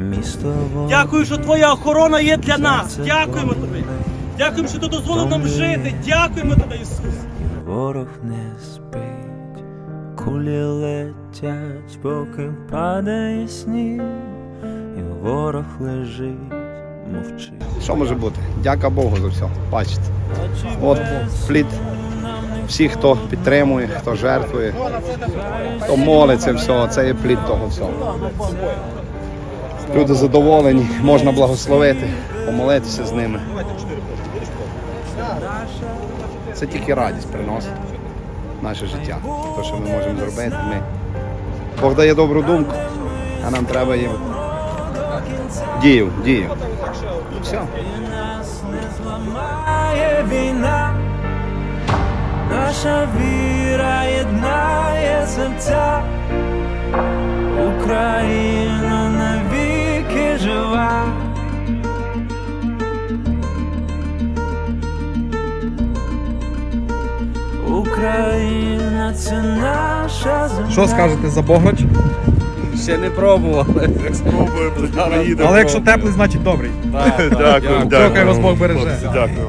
Місто Дякую, що твоя охорона є для нас. Дякуємо тобі. Дякуємо, що ти дозволив нам жити. Дякуємо тобі, Ісус. Ворог не спить, кулі летять, поки падає сніг, і ворог лежить, мовчить. Що може бути? Дяка Богу за все. Бачите. От плід всіх, хто підтримує, хто жертвує, хто молиться всього, це є плід того всього. Люди задоволені, можна благословити, помолитися з ними. Це тільки радість приносить в наше життя. Те, що ми можемо зробити. Ми... Бог дає добру думку, а нам треба їм дію, дію. Все. Наша віра єднає серця, Україна це наша земля. Що скажете за Бограч? Ще не пробували. Але якщо теплий, значить добрий. Дякую, Поки вас Бог береже. Дякую.